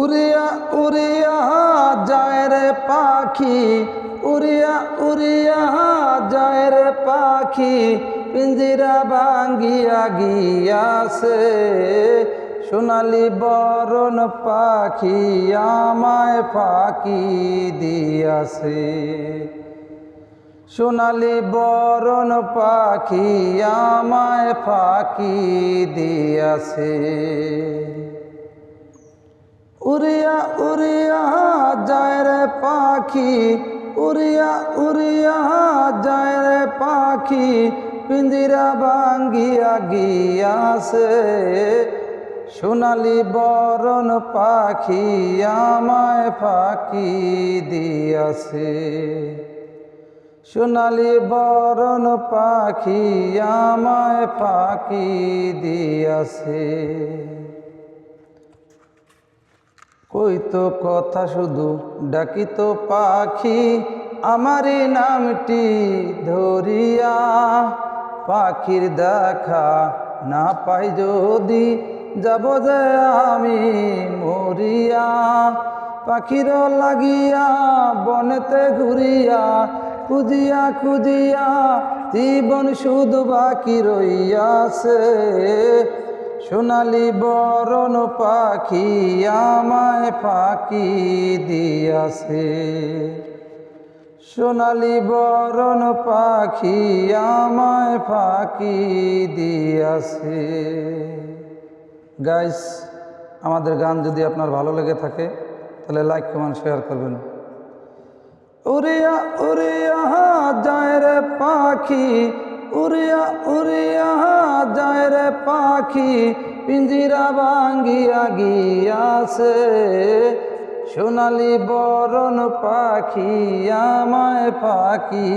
উড়িয়া উড়িয়া যায় রে পাখি, উড়িয়া উড়িয়া যায় রে পাখি, পিঞ্জিরা ভাঙ্গিয়া গিয়াছে। সোনালি বরণ পাখি আমায় ফাঁকি দিয়াছে। সোনালি বরণ পাখি আমায় ফাঁকি দিয়াছে। উড়িয়া উড়িয়া যায় রে পাখি, উড়িয়া উড়িয়া যায় রে পাখি পিঞ্জিরা ভাঙ্গিয়া গিয়াছে। সোনালি বরণ পাখি আমায় ফাঁকি দিয়াছে। সোনালি বরণ পাখি আমায় ফাঁকি দিয়াছে। কই তো কথা শুধু, ডাকি তো পাখি আমারই নামটি ধরিয়া। পাখির দেখা না পাই যদি, যাব যে আমি মরিয়া। পাখির লাগিয়া, বনেতে ঘুরিয়া, খুঁজিয়া খুঁজিয়া, জীবন শুধু বাকি রইয়াছে। সোনালি বরণ পাখি আমায় ফাঁকি দিয়াছে। সোনালি বরণ পাখি আমায় ফাঁকি দিয়াছে। গাইস আমাদের গান যদি আপনার ভালো লেগে থাকে, তাহলে লাইক কমেন্ট শেয়ার করবেন। উড়িয়া উড়িয়া যায় রে পাখি উড়িয়া উড়িয়া যায় রে পাখি, পিঞ্জিরা ভাঙ্গিয়া গিয়াছে। সোনালি বরণ পাখি আমায় ফাঁকি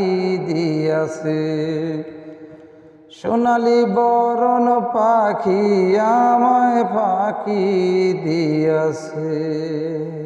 দিয়াছে। সোনালি বরণ পাখি আমায় ফাঁকি দিয়াছে।